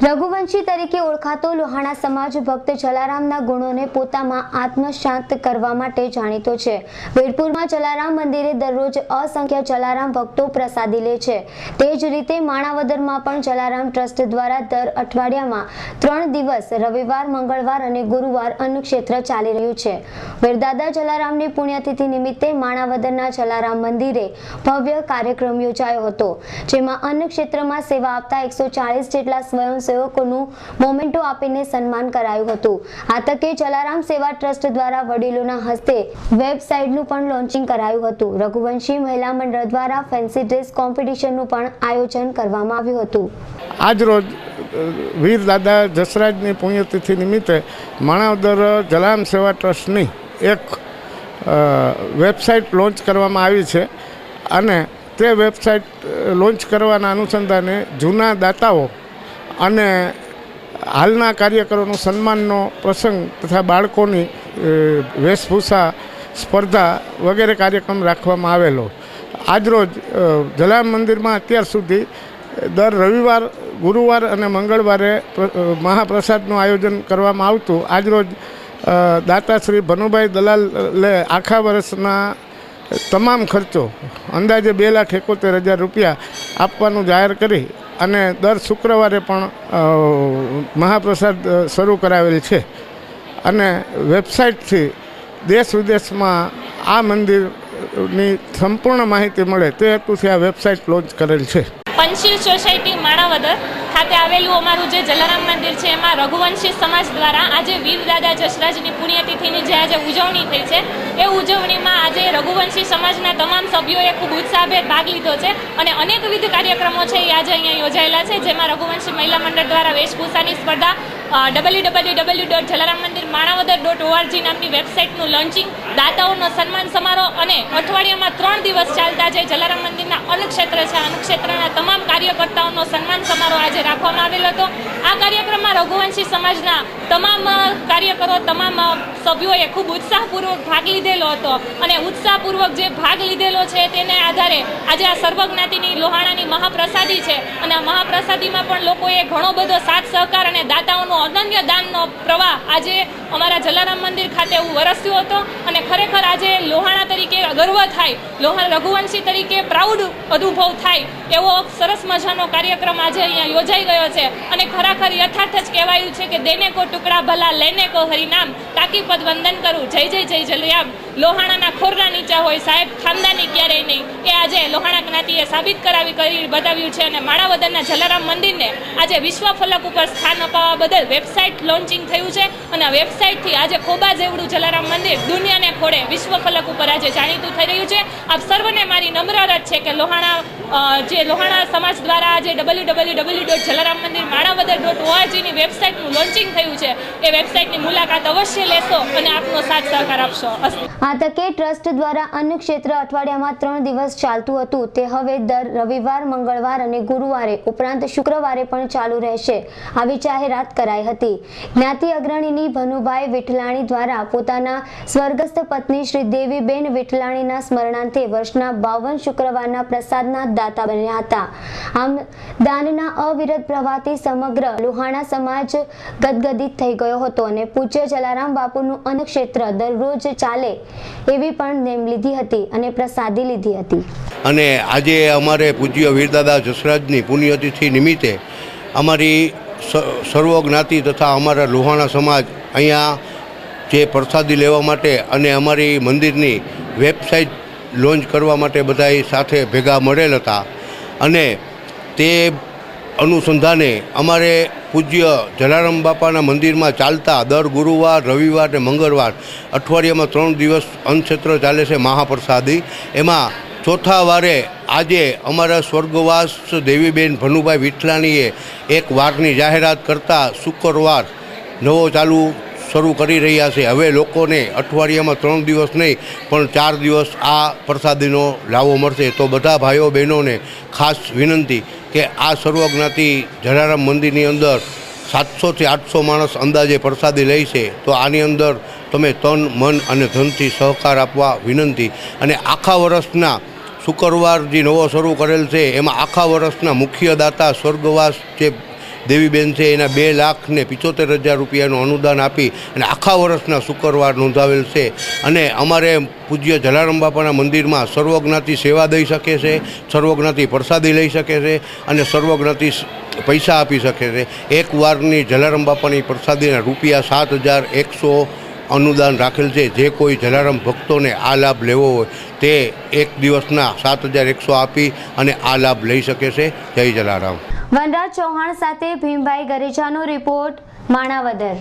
રઘુવંશી તરીકે ઓળખાતો લોહાણા સમાજ ભક્ત જલારામના ગુણોને પોતામાં આત્મશાંત કરવા માટે જાણીતો છે. વીરપુરમાં જલારામ મંદિરે દરરોજ અસંખ્ય જલારામ ભક્તો પ્રસાદી લે છે. તે જ રીતે માણાવદરમાં પણ જલારામ ટ્રસ્ટ દ્વારા દર અઠવાડિયામાં ત્રણ દિવસ, રવિવાર, મંગળવાર અને ગુરુવાર અન્નક્ષેત્ર ચાલી રહ્યું છે. વીરદાદા જલારામની પુણ્યતિથિ નિમિત્તે માણાવદરના જલારામ મંદિરે ભવ્ય કાર્યક્રમ યોજાયો હતો, જેમાં અન્નક્ષેત્રમાં સેવા આપતા એકસો જેટલા સ્વયંસેવકોનું મોમેન્ટો આપીને સન્માન કરાયું હતું. આ તકે જલારામ સેવા ટ્રસ્ટ દ્વારા વડીલોના હસ્તે વેબસાઇટનું પણ લોન્ચિંગ કરાયું હતું. રઘુવંશી મહિલા મંડળ દ્વારા ફેન્સી ડ્રેસ કોમ્પિટિશનનું પણ આયોજન કરવામાં આવ્યું હતું. આજરોજ વીર દાદા જસરાજની પુણ્યતિથિ નિમિત્તે માણાવદર જલારામ સેવા ટ્રસ્ટની એક વેબસાઇટ લોન્ચ કરવામાં આવી છે અને તે વેબસાઇટ લોન્ચ કરવાના અનુસંધાને જૂના દાતાઓ અને હાલના કાર્યકરોનું સન્માનનો પ્રસંગ તથા બાળકોની વેશભૂષા, સ્પર્ધા વગેરે કાર્યક્રમ રાખવામાં આવેલો. આજરોજ જલામ મંદિરમાં અત્યાર સુધી દર રવિવાર, ગુરુવાર અને મંગળવારે મહાપ્રસાદનું આયોજન કરવામાં આવતું. આજરોજ દાતાશ્રી દાતા શ્રી ભનુભાઈ દલાલે આખા વર્ષના તમામ ખર્ચો અંદાજે બે લાખ એકોતેર હજાર રૂપિયા આપવાનું જાહેર કરી અને દર શુક્રવારે પણ મહાપ્રસાદ શરૂ કરાવેલ છે. અને વેબસાઇટથી દેશ વિદેશમાં આ મંદિરની સંપૂર્ણ માહિતી મળે તે હેતુથી આ વેબસાઇટ લોન્ચ કરેલ છે. પંચશીલ સોસાયટી, માણાવદર. ખાતે આવેલું અમારું જે જલારામ મંદિર છે, એમાં રઘુવંશી સમાજ દ્વારા આજે વીરદાદા જસરાજની પુણ્યતિથિની જે આજે ઉજવણી થઈ છે, એ ઉજવણીમાં આજે રઘુવંશી સમાજના તમામ સભ્યોએ ખૂબ ઉત્સાહભેર ભાગ લીધો છે અને અનેકવિધ કાર્યક્રમો છે એ આજે અહીંયા યોજાયેલા છે, જેમાં રઘુવંશી મહિલા મંડળ દ્વારા વેશભૂષાની સ્પર્ધા W W W dot Jalaram Mandir Manavadar dot ORG નામની વેબસાઇટનું લોન્ચિંગ દાતાઓનો સન્માન સમારોહ અને અઠવાડિયામાં ત્રણ દિવસ ચાલતા જે જલારામ મંદિરના અન્નક્ષેત્ર છે. અન્નક્ષેત્રના તમામ કાર્યકર્તાઓનો સન્માન સમારોહ આજે રાખવામાં આવેલો હતો. આ કાર્યક્રમમાં રઘુવંશી સમાજના તમામ કાર્યકરો, તમામ સભ્યોએ ખૂબ ઉત્સાહપૂર્વક ભાગ લીધેલો હતો. અને ઉત્સાહપૂર્વક જે ભાગ લીધેલો છે તેને આધારે આજે આ સર્વજ્ઞાતિની લોહાણાની મહાપ્રસાદી છે. અને આ મહાપ્રસાદીમાં પણ લોકોએ ઘણો બધો સાથ, સહકાર અને દાતાઓનો અનન્ય દાનનો પ્રવાહ આજે અમારા જલારામ મંદિર ખાતે એવું વરસ્યો હતો. અને ખરેખર આજે લોહાણા તરીકે ગર્વ થાય. લોહા રઘુવંશી તરીકે પ્રાઉડ અનુભવ થાય એવો સરસ મજાનો કાર્યક્રમ આજે અહીંયા યોજાઈ ગયો છે. અને ખરેખર યથાર્થ જ કહેવાયું છે કે દેને કો ટુકડા ભલા, લેને કો હરિનામ. તાકી પદ વંદન કરું. જય જય જય જલરામ લોહાણાના ખોરના નીચા હોય, સાહેબ, ખાનદાની ક્યારેય નહીં. એ આજે લોહાણા જ્ઞાતિએ સાબિત કરાવી કરી બતાવ્યું છે અને માણાવદરના જલારામ મંદિરને આજે વિશ્વ ફલક ઉપર સ્થાન અપાવવા બદલ વેબસાઇટ લોન્ચિંગ થયું છે અને વેબસાઇટથી આજે ખોબા જેવડું જલારામ મંદિર દુનિયાને ખોડે વિશ્વ ફલક ઉપર આજે જાણીતું થઈ રહ્યું છે. આપ સર્વને મારી નમ્ર અરજ છે કે લોહાણા જે લોહાણા સમાજ દ્વારા આજે W W W dot Jalaram Mandir Manavadar dot ઓઆરજીની વેબસાઇટનું લોન્ચિંગ થયું છે, એ વેબસાઇટની મુલાકાત અવશ્ય લેશો અને આપનો સાથ સહકાર આપશો. આ તકે ટ્રસ્ટ દ્વારા અન્ન ક્ષેત્ર અઠવાડિયામાં ત્રણ દિવસ ચાલતું હતું. તે હવે દર રવિવાર, મંગળવાર અને ગુરુવારે, ઉપરાંત શુક્રવારે પણ ચાલુ રહેશે, આવી જાહેરાત કરાઈ હતી. જ્ઞાતિ અગ્રણીની ભનુભાઈ વિઠલાણી દ્વારા પોતાના સ્વર્ગસ્થ પત્ની શ્રી દેવીબેન વિઠલાણીના સ્મરણાર્થે વર્ષના બાવન શુક્રવારના પ્રસાદના દાતા બન્યા હતા. આમ દાનના અવિરત પ્રવાહથી સમગ્ર લુહાણા સમાજ ગદગદિત થઈ ગયો હતો અને પૂજ્ય જલારામ બાપુનું અન્નક્ષેત્ર દરરોજ ચાલે એવી પણ નેમ લીધી હતી અને પ્રસાદી લીધી હતી. અને આજે અમારે પૂજ્ય વીરદાદા જસરાજની પુણ્યતિથિ નિમિત્તે અમારી સ- સર્વ જ્ઞાતિ તથા અમારા લુહાણા સમાજ અહીંયા જે પ્રસાદી લેવા માટે અને અમારી મંદિરની વેબસાઇટ લોન્ચ કરવા માટે બધાય સાથે ભેગા મળેલ હતા. અને તે અનુસંધાને અમારે પૂજ્ય જલારામ બાપાના મંદિરમાં ચાલતા દર ગુરુવાર, રવિવાર અને મંગળવાર અઠવાડિયામાં ત્રણ દિવસ અન્નક્ષેત્ર ચાલે છે મહાપ્રસાદી. એમાં ચોથા વારે આજે અમારા સ્વર્ગવાસ દેવીબેન ભનુભાઈ વિઠલાણીએ એક વારની જાહેરાત કરતા શુક્રવાર નવો ચાલુ શરૂ કરી રહ્યા છે. હવે લોકોને અઠવાડિયામાં ત્રણ દિવસ નહીં, પણ ચાર દિવસ આ પ્રસાદીનો લાવો મળશે. તો બધા ભાઈઓ બહેનોને ખાસ વિનંતી કે આ સર્વજ્ઞાતિ જલારામ મંદિરની અંદર સાતસોથી આઠસો માણસ અંદાજે પ્રસાદી લે છે. તો આની અંદર તમે તન, મન અને ધનથી સહકાર આપવા વિનંતી. અને આખા વર્ષના શુક્રવાર જે નવો શરૂ કરેલ છે. એમાં આખા વર્ષના મુખ્ય દાતા સ્વર્ગવાસ જે દેવીબેન છે, એના બે લાખને પિચોતેર હજાર રૂપિયાનું અનુદાન આપી અને આખા વર્ષના શુક્રવાર નોંધાવેલ છે. અને અમારે પૂજ્ય જલારામ બાપાના મંદિરમાં સર્વજ્ઞાતિ સેવા દઈ શકે છે, સર્વજ્ઞાતિ પ્રસાદી લઈ શકે છે અને સર્વજ્ઞાતિ પૈસા આપી શકે છે. એક વારની જલારામ બાપાની પ્રસાદીના રૂપિયા સાત હજાર એકસો અનુદાન રાખેલ છે. જે કોઈ જલારામ ભક્તોને આ લાભ લેવો હોય, તે એક દિવસના સાત હજાર એકસો આપી અને આ લાભ લઈ શકે છે. જય જલારામ. વનરાજ ચૌહાણ સાથે ભીમભાઈ ગરેજાનો રિપોર્ટ માણાવદર.